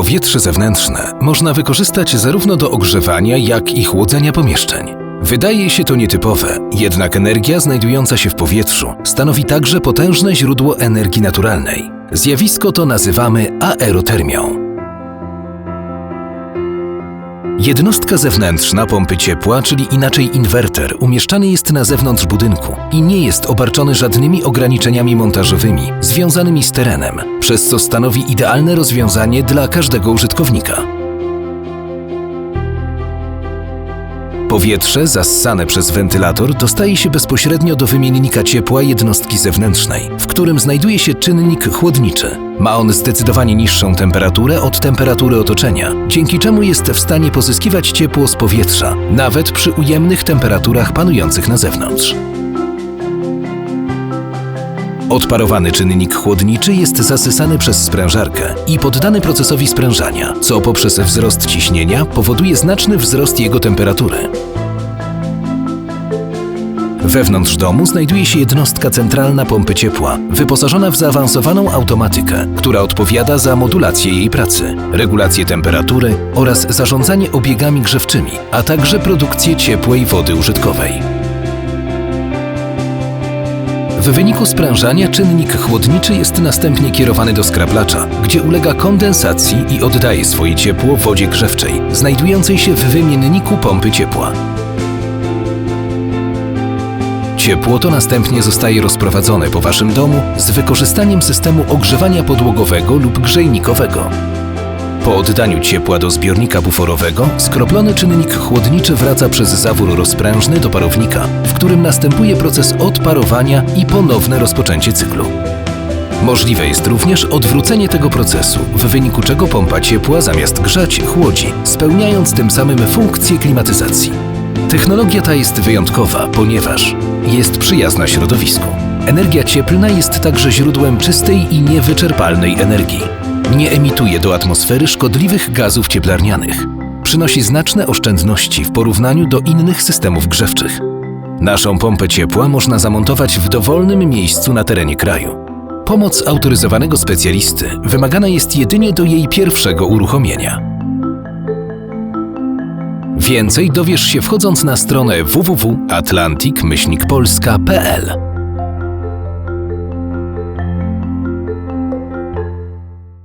Powietrze zewnętrzne można wykorzystać zarówno do ogrzewania, jak i chłodzenia pomieszczeń. Wydaje się to nietypowe, jednak energia znajdująca się w powietrzu stanowi także potężne źródło energii naturalnej. Zjawisko to nazywamy aerotermią. Jednostka zewnętrzna pompy ciepła, czyli inaczej inwerter, umieszczany jest na zewnątrz budynku i nie jest obarczony żadnymi ograniczeniami montażowymi związanymi z terenem, przez co stanowi idealne rozwiązanie dla każdego użytkownika. Powietrze zassane przez wentylator dostaje się bezpośrednio do wymiennika ciepła jednostki zewnętrznej, w którym znajduje się czynnik chłodniczy. Ma on zdecydowanie niższą temperaturę od temperatury otoczenia, dzięki czemu jest w stanie pozyskiwać ciepło z powietrza, nawet przy ujemnych temperaturach panujących na zewnątrz. Odparowany czynnik chłodniczy jest zasysany przez sprężarkę i poddany procesowi sprężania, co poprzez wzrost ciśnienia powoduje znaczny wzrost jego temperatury. Wewnątrz domu znajduje się jednostka centralna pompy ciepła, wyposażona w zaawansowaną automatykę, która odpowiada za modulację jej pracy, regulację temperatury oraz zarządzanie obiegami grzewczymi, a także produkcję ciepłej wody użytkowej. W wyniku sprężania czynnik chłodniczy jest następnie kierowany do skraplacza, gdzie ulega kondensacji i oddaje swoje ciepło wodzie grzewczej, znajdującej się w wymienniku pompy ciepła. Ciepło to następnie zostaje rozprowadzone po Waszym domu z wykorzystaniem systemu ogrzewania podłogowego lub grzejnikowego. Po oddaniu ciepła do zbiornika buforowego, skroplony czynnik chłodniczy wraca przez zawór rozprężny do parownika, w którym następuje proces odparowania i ponowne rozpoczęcie cyklu. Możliwe jest również odwrócenie tego procesu, w wyniku czego pompa ciepła zamiast grzać chłodzi, spełniając tym samym funkcję klimatyzacji. Technologia ta jest wyjątkowa, ponieważ jest przyjazna środowisku. Energia cieplna jest także źródłem czystej i niewyczerpalnej energii. Nie emituje do atmosfery szkodliwych gazów cieplarnianych. Przynosi znaczne oszczędności w porównaniu do innych systemów grzewczych. Naszą pompę ciepła można zamontować w dowolnym miejscu na terenie kraju. Pomoc autoryzowanego specjalisty wymagana jest jedynie do jej pierwszego uruchomienia. Więcej dowiesz się wchodząc na stronę www.atlantic-polska.pl.